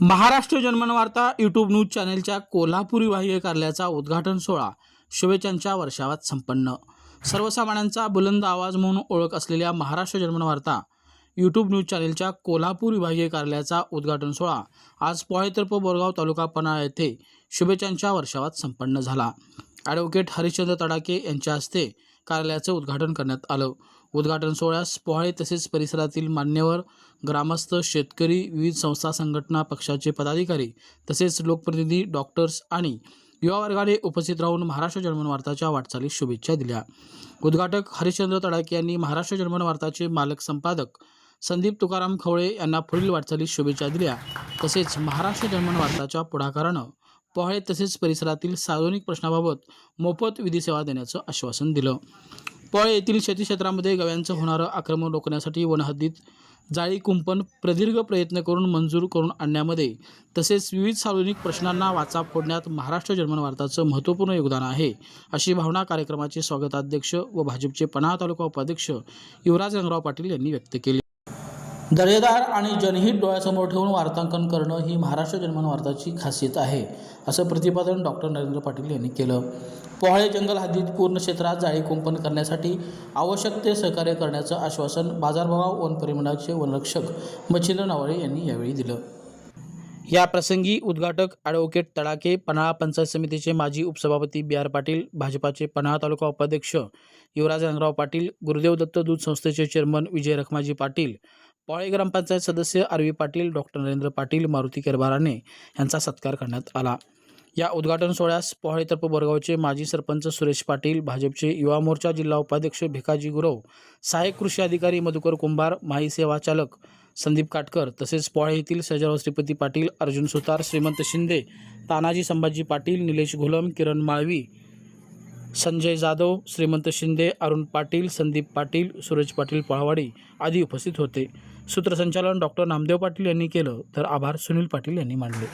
Maharashtra जन्मनवार्ता YouTube news चॅनेलच्या कोल्हापुरी बाह्य कार्यालयाचा उद्घाटन सोहळा शुभेच्छांच्या वर्षावात संपन्न. सर्वसामान्यांचा बुलंद आवाज म्हणून ओळख असलेल्या महाराष्ट्र जन्मनवार्ता यूट्यूब न्यूज चॅनेलच्या कोल्हापूर विभागीय कार्यालयाचा उद्घाटन सोहळा आज पोळेतर्फ बोरगाव तालुका पन्हाळा येथे शुभेच्छांच्या वर्षावात संपन्न झाला. ॲडव्होकेट हरिश्चंद्र तडाके यांच्या हस्ते कार्यालयाचं उद्घाटन करण्यात आलं. उद्घाटन सोहळ्यास पोहाळे तसेच परिसरातील मान्यवर ग्रामस्थ शेतकरी विविध संस्था संघटना पक्षाचे पदाधिकारी तसेच लोकप्रतिनिधी डॉक्टर्स आणि युवा वर्गाने उपस्थित राहून महाराष्ट्र जर्मन वार्ताच्या वाटचालीस शुभेच्छा दिल्या. उद्घाटक हरिश्चंद्र तडाके यांनी महाराष्ट्र जर्मन वार्ताचे मालक संपादक संदीप तुकाराम खवळे यांना पुढील वाटचालीस शुभेच्छा दिल्या. तसेच महाराष्ट्र जर्मन वार्ताच्या पुढाकारानं पोहाळे तसेच परिसरातील सार्वजनिक प्रश्नाबाबत मोफत विधी सेवा देण्याचं आश्वासन दिलं. पोळे येथील शेती क्षेत्रामध्ये गव्यांचं होणारं आक्रमण रोखण्यासाठी वनहद्दीत जाळी कुंपण प्रदीर्घ प्रयत्न करून मंजूर करून आणण्यामध्ये तसेच विविध सार्वजनिक प्रश्नांना वाचा फोडण्यात महाराष्ट्र जर्मन वार्ताचं महत्त्वपूर्ण योगदान आहे अशी भावना कार्यक्रमाचे स्वागताध्यक्ष व भाजपचे पन्हाळा तालुका उपाध्यक्ष युवराज रंगराव पाटील यांनी व्यक्त केली. दर्जेदार आणि जनहित डोळ्यासमोर ठेवून वार्तांकन करणं ही महाराष्ट्र जन्मन वार्ताची खासियत आहे असं प्रतिपादन डॉक्टर नरेंद्र पाटील यांनी केलं. पोहाळे जंगल हद्दीत पूर्ण क्षेत्रात जाळी कुंपण करण्यासाठी आवश्यक ते सहकार्य करण्याचं आश्वासन बाजारभाव वन परिमंडळाचे वनरक्षक मच्छिंद्र नवाळे यांनी यावेळी दिलं. या प्रसंगी उद्घाटक ॲडव्होकेट तडाके पन्हाळा पंचायत समितीचे माजी उपसभापती बी आर पाटील भाजपाचे पन्हाळा तालुका उपाध्यक्ष युवराज रंगराव पाटील गुरुदेव दत्त दूध संस्थेचे चेअरमन विजय रखमाजी पाटील पोळे ग्रामपंचायत सदस्य R V Patil doctor Narendra Patil Maruti केरभाराने यांचा सत्कार करण्यात आला. या उद्घाटन सोहळ्यास पोहाळे तर्फ बोरगावचे माजी सरपंच सुरेश पाटील भाजपचे युवा मोर्चा जिल्हा उपाध्यक्ष भिकाजी गुरव सहाय्यक कृषी अधिकारी मधुकर कुंभार माई सेवा चालक संदीप काटकर तसेच पोहाळे येथील सजराव श्रीपती पाटील अर्जुन सुतार श्रीमंत शिंदे तानाजी संभाजी पाटील निलेश घुलम किरण माळवी संजय जाधव श्रीमंत शिंदे अरुण पाटील संदीप पाटील सूरज पाटील पळवाडी आदी उपस्थित होते. सूत्रसंचालन डॉक्टर नामदेव पाटील यांनी केलं तर आभार सुनील पाटील यांनी मानले.